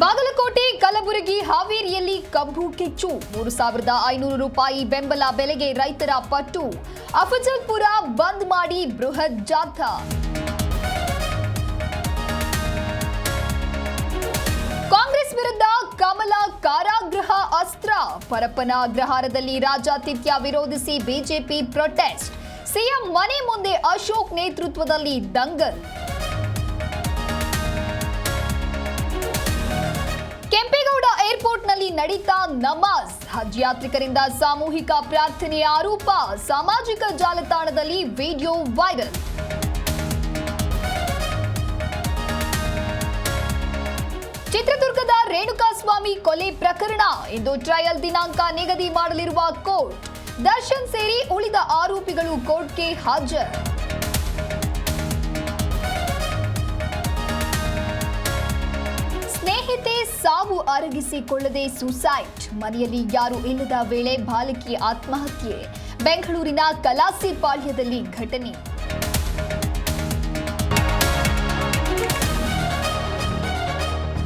ಬಾಗಲಕೋಟೆ, ಕಲಬುರಗಿ, ಹಾವೇರಿಯಲ್ಲಿ ಕಬ್ಬು ಕಿಚ್ಚು. ಮೂರು ಸಾವಿರದ ಐನೂರು ರೂಪಾಯಿ ಬೆಂಬಲ ಬೆಲೆಗೆ ರೈತರ ಪಟ್ಟು. ಅಫಜಲ್ಪುರ ಬಂದ್ ಮಾಡಿ ಬೃಹತ್ ಜಾಥಾ. ಕಾಂಗ್ರೆಸ್ ವಿರುದ್ಧ ಕಮಲ ಕಾರಾಗೃಹ ಅಸ್ತ್ರ. ಪರಪ್ಪನ ಅಗ್ರಹಾರದಲ್ಲಿ ರಾಜಾತಿಥ್ಯ ವಿರೋಧಿಸಿ ಬಿಜೆಪಿ ಪ್ರೊಟೆಸ್ಟ್. ಸಿಎಂ ಮನೆ ಮುಂದೆ ಅಶೋಕ್ ನೇತೃತ್ವದಲ್ಲಿ ದಂಗಲ್. ನಡೀತಾ ನಮಾಜ್. ಹಜ್ ಯಾತ್ರಿಕರಿಂದ ಸಾಮೂಹಿಕ ಪ್ರಾರ್ಥನೆ ಆರೋಪ. ಸಾಮಾಜಿಕ ಜಾಲತಾಣದಲ್ಲಿ ವಿಡಿಯೋ ವೈರಲ್. ಚಿತ್ರದುರ್ಗದ ರೇಣುಕಾಸ್ವಾಮಿ ಕೊಲೆ ಪ್ರಕರಣ. ಇಂದು ಟ್ರಯಲ್ ದಿನಾಂಕ ನಿಗದಿ ಮಾಡಲಿರುವ ಕೋರ್ಟ್. ದರ್ಶನ್ ಸೇರಿ ಉಳಿದ ಆರೋಪಿಗಳು ಕೋರ್ಟ್ಗೆ ಹಾಜರು. ಸಾವು ಅರಗಿಸಿಕೊಳ್ಳದೆ ಸೂಸೈಡ್ ಮನೆಯಲ್ಲಿ ಯಾರು ಇಲ್ಲದ ವೇಳೆ ಬಾಲಕಿ ಆತ್ಮಹತ್ಯೆ. ಬೆಂಗಳೂರಿನ ಕಲಾಸಿ ಪಾಳ್ಯದಲ್ಲಿ ಘಟನೆ.